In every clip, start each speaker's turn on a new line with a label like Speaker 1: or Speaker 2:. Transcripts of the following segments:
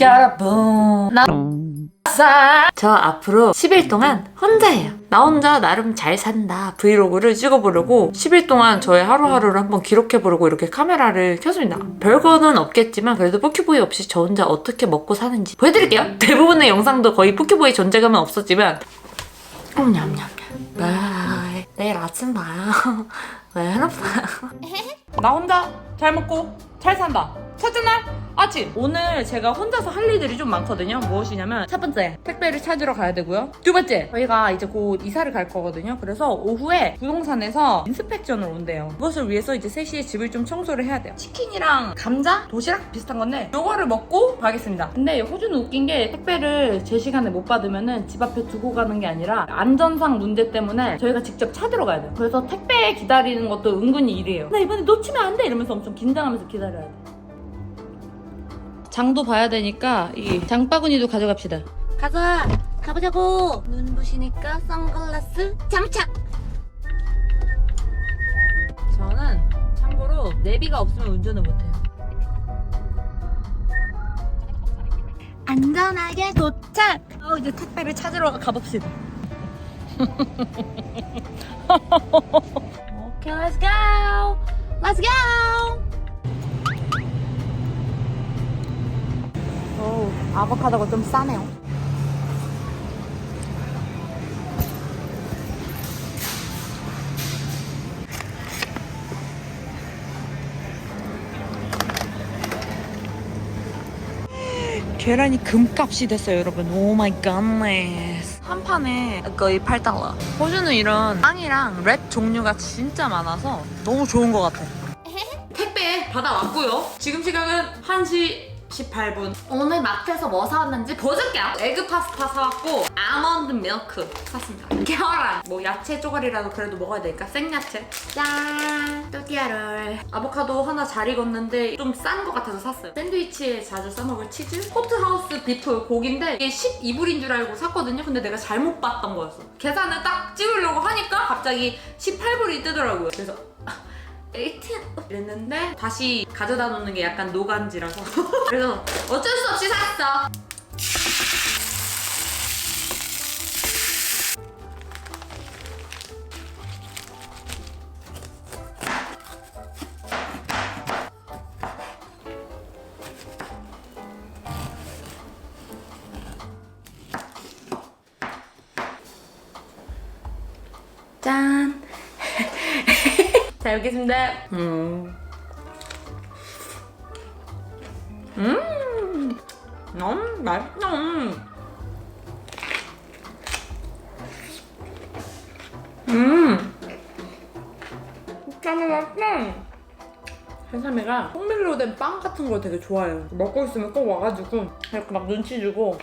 Speaker 1: 여러분 나 저 앞으로 10일 동안 혼자예요. 나 혼자 나름 잘 산다 브이로그를 찍어보려고 10일 동안 저의 하루하루를 한번 기록해보려고 이렇게 카메라를 켰습니다. 별거는 없겠지만 그래도 포큐보이 없이 저 혼자 어떻게 먹고 사는지 보여드릴게요. 대부분의 영상도 거의 포큐보이 존재감은 없었지만 냠냠냠 바이 내일 아침 봐요. 왜 봐요.
Speaker 2: 나 혼자 잘 먹고 잘 산다. 첫째 날 아침. 오늘 제가 혼자서 할 일들이 좀 많거든요. 무엇이냐면 첫 번째 택배를 찾으러 가야 되고요. 두 번째 저희가 이제 곧 이사를 갈 거거든요. 그래서 오후에 부동산에서 인스펙션을 온대요. 그것을 위해서 이제 3시에 집을 좀 청소를 해야 돼요. 치킨이랑 감자, 도시락 비슷한 건데 요거를 먹고 가겠습니다. 근데 호주는 웃긴 게 택배를 제 시간에 못 받으면은 집 앞에 두고 가는 게 아니라 안전상 문제 때문에 저희가 직접 찾으러 가야 돼요. 그래서 택배 기다리는 것도 은근히 일이에요. 나 이번에 놓치면 안 돼! 이러면서 엄청 긴장하면서 기다려야 돼. 장도 봐야 되니까 이 장바구니도 가져갑시다.
Speaker 3: 가자 가보자고 눈부시니까 선글라스 장착
Speaker 2: 저는 참고로 내비가 없으면 운전을 못해요.
Speaker 3: 안전하게 도착
Speaker 2: 어, 이제 택배를 찾으러 가봅시다.
Speaker 3: 오케이 let's go let's go
Speaker 2: 오, 아보카도가 좀 싸네요. 계란이 금값이 됐어요, 여러분. 오 마이 갓네스. 한 판에 거의 8달러. 호주는 이런 빵이랑 랩 종류가 진짜 많아서 너무 좋은 것 같아요. 택배 받아왔고요. 지금 시각은 1시 18분.
Speaker 1: 오늘 마트에서 뭐 사왔는지 보여줄게요.
Speaker 2: 에그 파스타 사왔고 아몬드 밀크 샀습니다. 계란 뭐 야채 쪼가리라도 그래도 먹어야 되니까 생야채. 짠 또띠아롤 아보카도 하나 잘 익었는데 좀 싼 것 같아서 샀어요. 샌드위치에 자주 싸먹을 치즈 포트하우스 비프 고기인데 이게 12불인 줄 알고 샀거든요. 근데 내가 잘못 봤던 거였어. 계산을 딱 찍으려고 하니까 갑자기 18불이 뜨더라고요. 그래서 18 이랬는데 다시 가져다 놓는 게 약간 노간지라서 그래서 어쩔 수 없이 샀어. 잘 먹겠습니다. 음. 음. 너무 맛있어. 음. 진짜 맛있어. 해삼이가 통밀로 된 빵 같은 걸 되게 좋아해요. 먹고 있으면 꼭 와가지고 이렇게 막 눈치 주고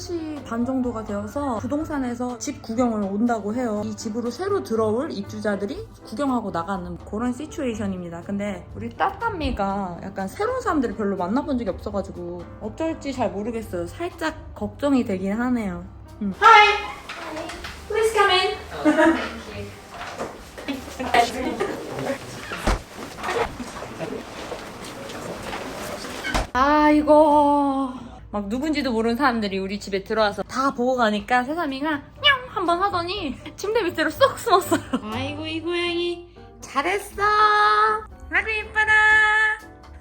Speaker 2: 3시 반 정도가 되어서 부동산에서 집 구경을 온다고 해요. 이 집으로 새로 들어올 입주자들이 구경하고 나가는 그런 시츄에이션입니다. 근데 우리 따따미가 약간 새로운 사람들을 별로 만나본 적이 없어가지고 어쩔지 잘 모르겠어요. 살짝 걱정이 되긴 하네요. 음. Hi! Please come in! 아이고 막 누군지도 모르는 사람들이 우리 집에 들어와서 다 보고 가니까 새삼이가 냥 한번 하더니 침대 밑으로 쏙 숨었어요. 아이고 이 고양이 잘했어. 아이고 이뻐라.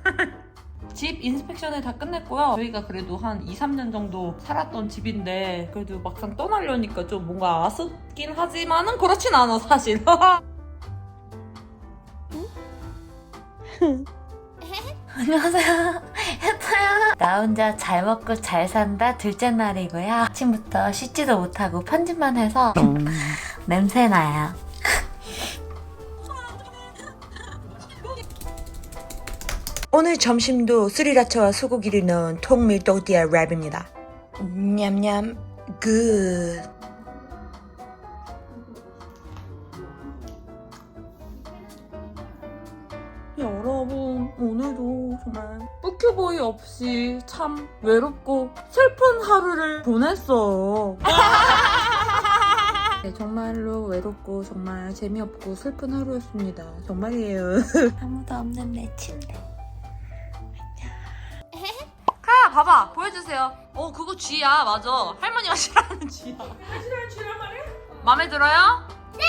Speaker 2: 집 인스펙션을 다 끝냈고요. 저희가 그래도 한 2, 3년 정도 살았던 집인데 그래도 막상 떠나려니까 좀 뭔가 아쉽긴 하지만은 그렇진 않아 사실.
Speaker 1: 안녕하세요. 해타요. 나 혼자 잘 먹고 잘 산다 둘째 날이고요. 아침부터 씻지도 못하고 편집만 해서 냄새 나요.
Speaker 4: 오늘 점심도 스리라차와 소고기를 넣은 통밀 또띠아 랩입니다. 냠냠 굿.
Speaker 2: 없이 참 외롭고 슬픈 하루를 보냈어요. 네, 정말로 외롭고 정말 재미없고 슬픈 하루였습니다. 정말이에요.
Speaker 1: 아무도 없는 내 침대.
Speaker 2: 봐봐 보여주세요. 어 그거 쥐야 맞아. 할머니가 싫어하는 쥐야. 싫어하는 쥐란 말이야? 마음에 들어요? 네.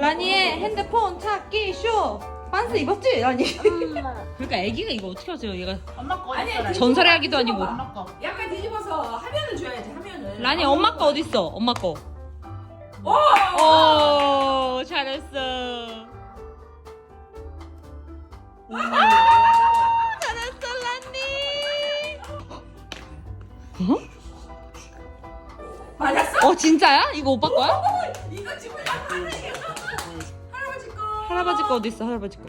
Speaker 2: 라니의 핸드폰 찾기 쇼. 반스 입었지 라니? 그러니까 애기가 이거 어떻게 하세요? 얘가
Speaker 3: 엄마 거
Speaker 5: 아니,
Speaker 2: 전설의 아기도 아니고.
Speaker 5: 엄마 거. 약간 뒤집어서 하면은 줘야지 하면은.
Speaker 2: 라니 엄마 거 어디 있어? 엄마 거. 오, 잘했어. 오, 잘했어 라니. 어?
Speaker 5: 맞았어?
Speaker 2: 어 진짜야? 이거 오빠 거야?
Speaker 5: 할아버지 거
Speaker 2: 어디 있어? 할아버지 거.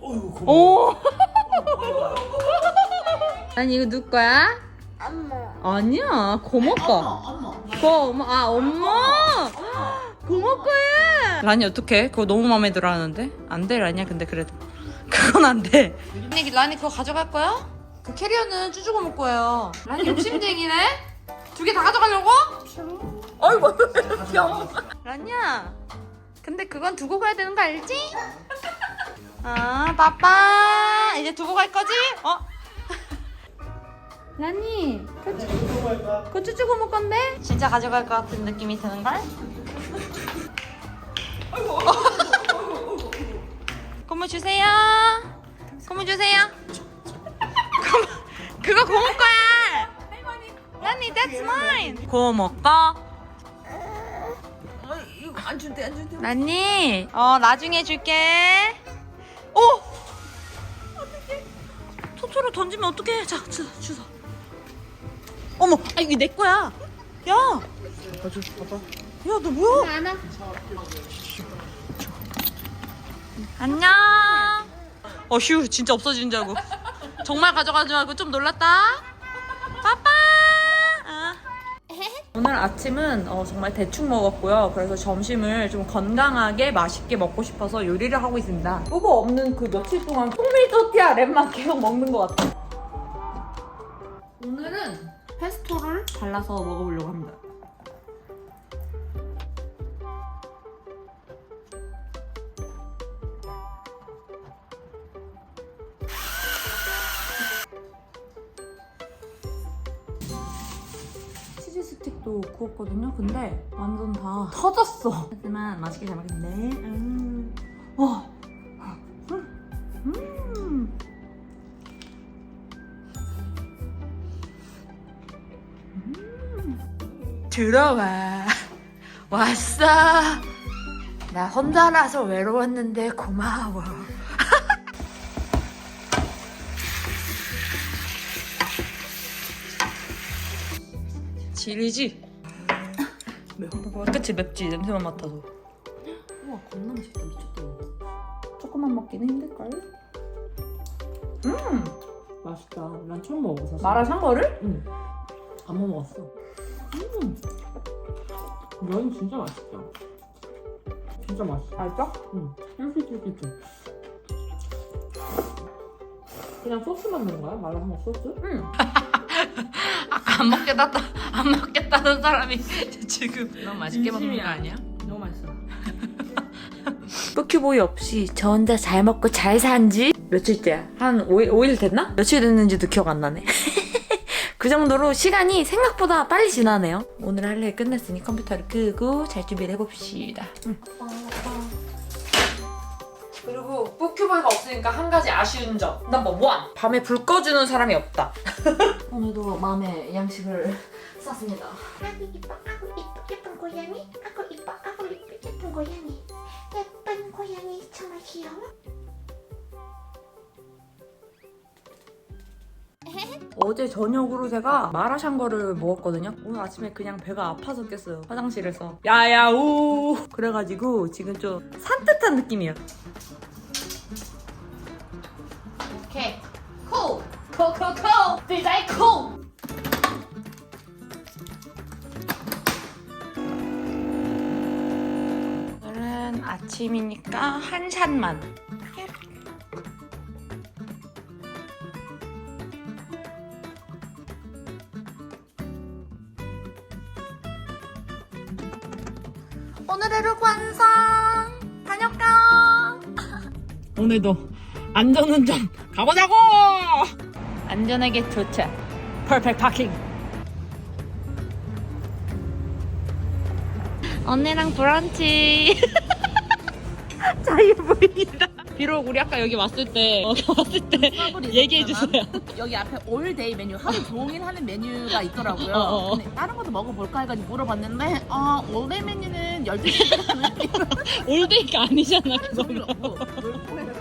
Speaker 6: 어이구 고마워.
Speaker 2: 오. 아니 이거 누구 거야? 엄마. 아니야 고모 거.
Speaker 5: 엄마.
Speaker 2: 고모 아 엄마. 고모 거야. 라니 어떡해? 그거 너무 마음에 들어 하는데 안 돼 라니야 근데 그래도 그건 안 돼. 라니 라니 그거 가져갈 거야? 그 캐리어는 쭈쭈고 먹 거예요. 라니 욕심쟁이네. 두 개 다 가져가려고? 어이구 병. 라니야. 근데 그건 두고 가야 되는 거 알지? 아, 빠빠. 이제 두고 갈 거지? 어? 라니, 그거 쭈쭈고 먹 건데? 진짜 가져갈 것 같은 느낌이 드는걸? 고무 주세요. 고무 주세요. 고무, 그거 고모 거야. 라니, that's mine. 고모
Speaker 5: 거. 안 준대 안 준대.
Speaker 2: 라니, 어 나중에 줄게. 오, 어떡해? 토토로 던지면 어떡해? 자, 주서, 주서. 어머, 아 이게 내 거야. 야,
Speaker 6: 아주 봐봐.
Speaker 2: 야, 너 뭐야?
Speaker 3: 하나.
Speaker 2: 안녕. 어휴, 진짜 없어지는 줄 알고. 정말 가져가는 줄 알고 좀 놀랐다. 빠빠. 아. 오늘 아침은 어, 정말 대충 먹었고요. 그래서 점심을 좀 건강하게 맛있게 먹고 싶어서 요리를 하고 있습니다. 후보 없는 그 며칠 동안 통밀 토티아 랩만 계속 먹는 것 같아요. 오늘은 페스토를 발라서 먹어보려고 합니다. 구웠거든요. 근데 완전 다 터졌어. 하지만 맛있게 잘 먹겠네. 음. 와. 음. 음. 음. 들어와. 왔어. 나 혼자라서 외로웠는데 고마워. 지리지? 매워. 그치 맵지 냄새만 맡아도. 우와 겁나 맛있다 미쳤다. 조금만 먹기는 힘들걸? 음
Speaker 5: 맛있다. 난 처음 먹어 사실.
Speaker 2: 마라샹 거를?
Speaker 5: 응. 안 먹어봤어. 음면 진짜 맛있다. 진짜 맛있어.
Speaker 2: 맛있어?
Speaker 5: 응. 쫄깃쫄깃해. 그냥 소스 만든 거야? 마라샹궈 소스?
Speaker 2: 응. 안 먹겠다 안 먹겠다는 사람이 지금 너무 맛있게 먹는 거
Speaker 5: 진심이야.
Speaker 2: 아니야?
Speaker 5: 너무 맛있어.
Speaker 1: 뿌큐보이 없이 저 혼자 잘 먹고 잘 산지 며칠째야? 한 5일, 5일 됐나? 며칠 됐는지도 기억 안 나네. 그 정도로 시간이 생각보다 빨리 지나네요. 오늘 할 일 끝냈으니 컴퓨터를 끄고 잘 준비를 해봅시다. 그리고 뿌큐보이가 없으니까 한 가지 아쉬운 점. 넘버 원. 밤에 불 꺼주는 사람이 없다. 오늘도 마음의 양식을 쌌습니다.
Speaker 3: 아구 이뻐, 아구 이뻐, 예쁜 고양이. 아구 이뻐, 아구 이뻐, 예쁜 고양이. 예쁜 고양이 정말 귀여워.
Speaker 2: 어제 저녁으로 제가 마라샹궈를 먹었거든요. 오늘 아침에 그냥 배가 아파서 깼어요. 화장실에서. 야야우! 그래가지고 지금 좀 산뜻한 느낌이에요.
Speaker 3: 오케이. 코! 코, 코, 코! 디자인 코!
Speaker 2: 오늘은 아침이니까 한 샷만. 오늘도 안전운전 가보자고!
Speaker 3: 안전하게 도착. 퍼펙트 파킹. 언니랑 브런치. 자유부인이다. 비록 우리 아까 여기 왔을 때, 어, 왔을 때 얘기해 주세요.
Speaker 7: 여기 앞에 올데이 메뉴 하루 종일 하는 메뉴가 있더라고요.
Speaker 3: 어, 어, 어.
Speaker 7: 근데 다른 것도 먹어볼까 해가지고 물어봤는데 어, 올데이 메뉴는 12시부터
Speaker 3: 올데이가 아니잖아, 그거는.
Speaker 7: 그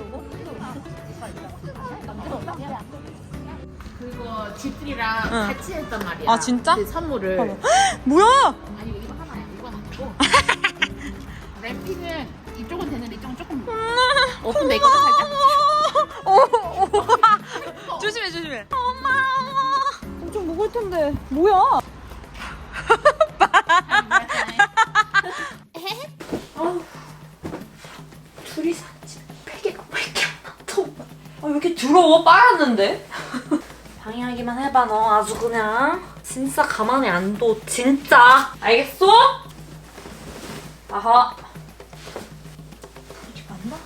Speaker 7: 거 집들이랑
Speaker 3: 응.
Speaker 7: 같이 했단 말이야.
Speaker 3: 아, 진짜?
Speaker 7: 그 선물을.
Speaker 3: 뭐야?
Speaker 7: 아니 이거 하나야. 이건 아니고. 랩핑은 이쪽은 되는데 이쪽은 조금 오픈 메이크업 살짝.
Speaker 3: 조심해, 조심해. 엄마, 엄마. 엄청 무거울 텐데. 뭐야?
Speaker 2: 둘이서 앉은 베개가 왜 이렇게 안 나도? 아, 왜 이렇게 더러워? 빨았는데? 방해하기만 해봐, 너 아주 그냥. 진짜 가만히 안 둬, 진짜. 알겠어? 아하. 이게 맞나?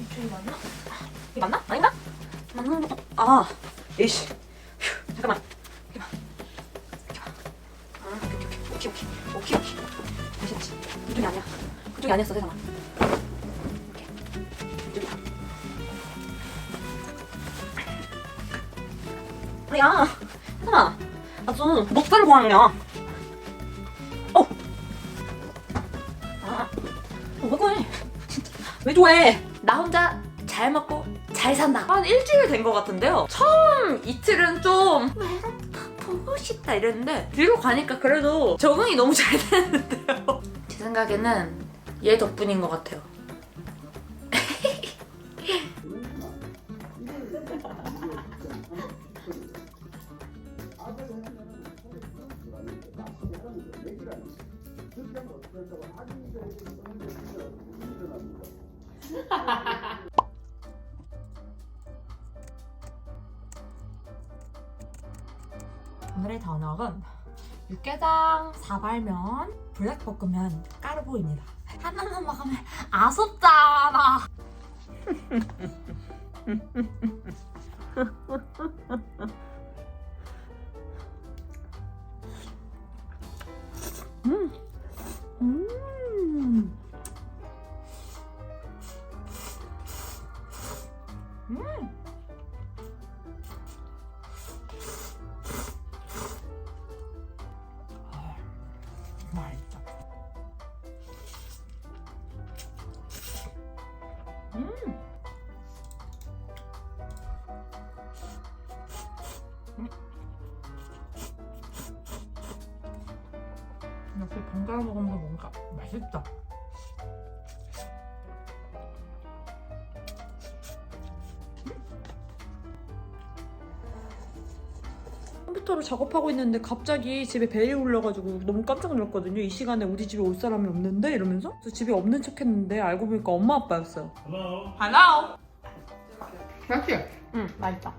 Speaker 2: 이쪽이 맞나? 이게 맞나? 아닌가? 맞는 거. 아, 에이씨. 휴, 잠깐만. 봐. 아. 이쪽이 아니야. 그쪽이 아니었어, 세상아. 이렇게. 이쪽이 야, 세상아. 아주 먹던 고양이야. 어. 아, 어, 왜 그래? 진짜 왜 좋아해? 나 혼자 잘 먹고 잘 산다. 한 일주일 된 것 같은데요. 처음 이틀은 좀 외롭다, 보고 싶다 이랬는데 뒤로 가니까 그래도 적응이 너무 잘 되는데요. 제 생각에는 얘 덕분인 것 같아요. 사발면 블랙볶음면 까르보입니다. 하나만 먹으면 아쉽잖아. 번갈아 먹으면 뭔가 맛있다. 컴퓨터로 작업하고 있는데 갑자기 집에 벨이 울려가지고 너무 깜짝 놀랐거든요. 이 시간에 우리 집에 올 사람이 없는데 이러면서 그래서 집에 없는 척했는데 알고 보니까 엄마 아빠였어요.
Speaker 3: 하나.
Speaker 7: 맛있지?
Speaker 2: 응, 맛있다.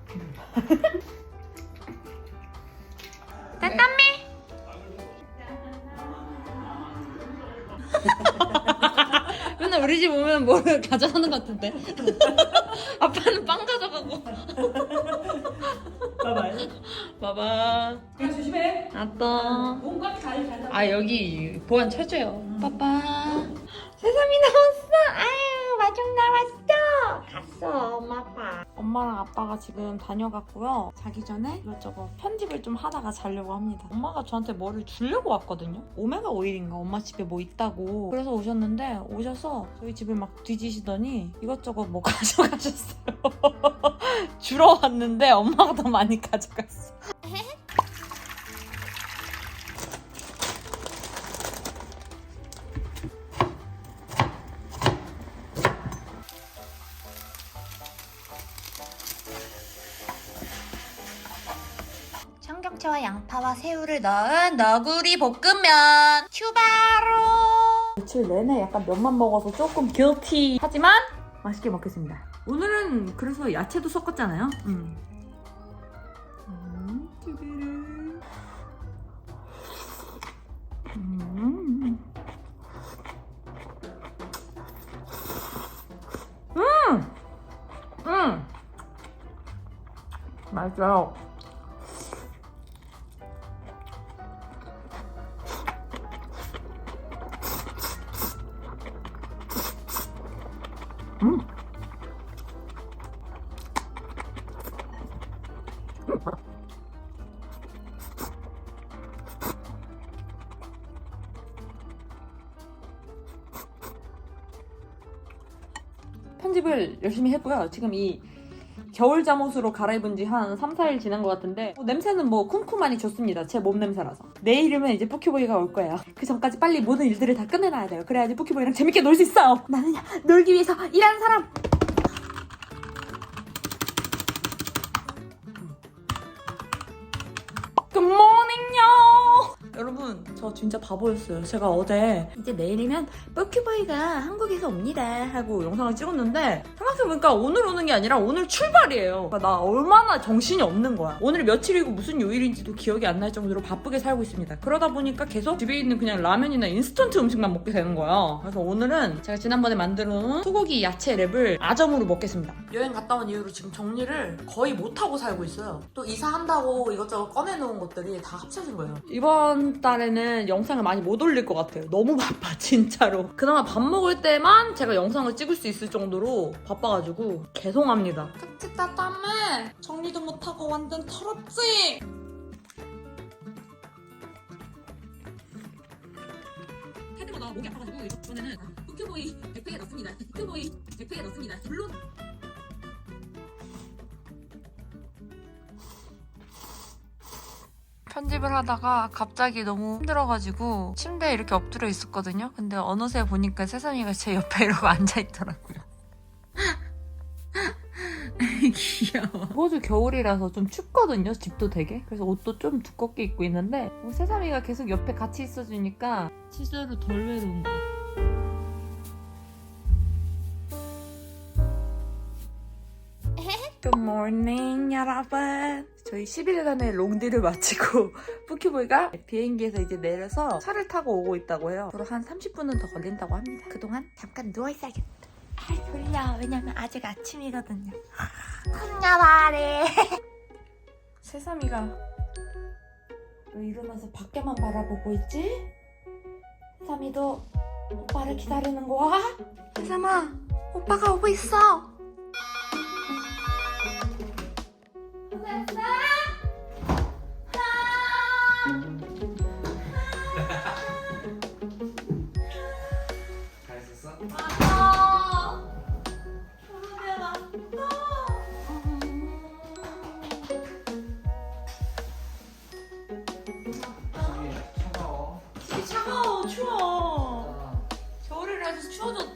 Speaker 3: 맨날 우리 집 오면 뭐를 가져가는 것 같은데. 아빠는 빵 가져가고.
Speaker 5: 봐봐요.
Speaker 3: 봐봐.
Speaker 5: 조심해.
Speaker 3: 아따.
Speaker 5: 몸값 잘 잘.
Speaker 3: 아 여기 보안 쳐줘요. 빠빠. 세상이 나왔어. 아유 마중 나왔어. 갔어 엄마 아빠.
Speaker 2: 엄마랑 아빠가 지금 다녀갔고요. 자기 전에 이것저것 편집을 좀 하다가 자려고 합니다. 엄마가 저한테 뭐를 주려고 왔거든요. 오메가 오일인가 엄마 집에 뭐 있다고. 그래서 오셨는데 오셔서 저희 집을 막 뒤지시더니 이것저것 뭐 가져가셨어요. 주러 왔는데 엄마가 더 많이 가져갔어.
Speaker 8: 양파와 새우를 넣은 너구리 볶음면 추바로
Speaker 2: 며칠 내내 약간 면만 먹어서 조금 guilty 하지만 맛있게 먹겠습니다. 오늘은 그래서 야채도 섞었잖아요. 음. 음. 음. 음. 음. 맛있어요. 열심히 했고요. 지금 이 겨울 잠옷으로 갈아입은 지 한 3, 4일 지난 것 같은데 어, 냄새는 뭐 쿰쿰하니 좋습니다. 제 몸 냄새라서. 내일이면 이제 뿌키보이가 올 거예요. 그 전까지 빨리 모든 일들을 다 끝내놔야 돼요. 그래야지 뿌키보이랑 재밌게 놀 수 있어요. 나는 놀기 위해서 일하는 사람! 여러분 저 진짜 바보였어요. 제가 어제 이제 내일이면 뽀큐보이가 한국에서 옵니다 하고 영상을 찍었는데 생각해보니까 오늘 오는 게 아니라 오늘 출발이에요. 그러니까 나 얼마나 정신이 없는 거야. 오늘 며칠이고 무슨 요일인지도 기억이 안 날 정도로 바쁘게 살고 있습니다. 그러다 보니까 계속 집에 있는 그냥 라면이나 인스턴트 음식만 먹게 되는 거야. 그래서 오늘은 제가 지난번에 만들어 놓은 소고기 야채 랩을 아점으로 먹겠습니다. 여행 갔다 온 이후로 지금 정리를 거의 못하고 살고 있어요. 또 이사한다고 이것저것 꺼내놓은 것들이 다 합쳐진 거예요. 이번 달에는 영상을 많이 못 올릴 것 같아요. 너무 바빠, 진짜로. 그나마 밥 먹을 때만 제가 영상을 찍을 수 있을 정도로 바빠가지고 죄송합니다. 그치, 따따매. 정리도 못하고 완전 털었지? 할 때마다 목이 아파가지고 이번에는 쿠큐보이 백팩에 넣습니다. 쿠큐보이 백팩에 넣습니다. 물론
Speaker 1: 편집을 하다가 갑자기 너무 힘들어가지고 침대에 이렇게 엎드려 있었거든요. 근데 어느새 보니까 세상이가 제 옆에 이러고 앉아있더라고요. 귀여워. 호주 겨울이라서 좀 춥거든요, 집도 되게. 그래서 옷도 좀 두껍게 입고 있는데 뭐 세상이가 계속 옆에 같이 있어주니까 실제로 덜 외로운 것 같아요. Good morning, 여러분. 저희 10일간의 롱디를 마치고 뿌키보이가 비행기에서 이제 내려서 차를 타고 오고 있다고 해요. 앞으로 한 30분은 더 걸린다고 합니다. 그동안 잠깐 누워있어야겠다. 아, 졸려. 왜냐면 아직 아침이거든요. 콩냐바래. 새삼이가 왜 일어나서 밖에만 바라보고 있지? 새삼이도 오빠를 기다리는 거야? 새삼아, 오빠가 오고 있어. 차가워 추워 겨울이라서 추워졌어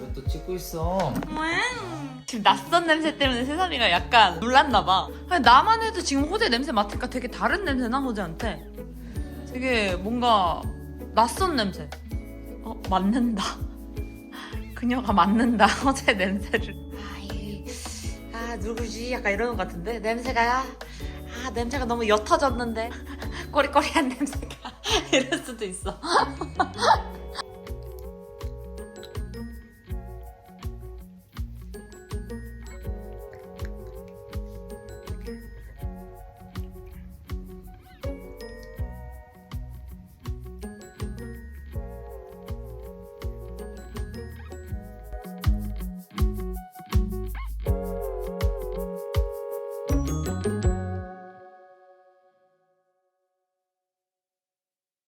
Speaker 6: 왜 또 찍고 있어?
Speaker 1: 지금 낯선 냄새 때문에 세상이가 약간 놀랐나봐. 나만 해도 지금 호재 냄새 맡으니까 되게 다른 냄새 나 호재한테? 되게 뭔가 낯선 냄새. 어 맡는다 그녀가 맡는다. 호재 냄새를. 아이 아 누구지? 약간 이러는 것 같은데? 냄새가? 아 냄새가 너무 옅어졌는데? 꼬리꼬리한 냄새가? 이럴 수도 있어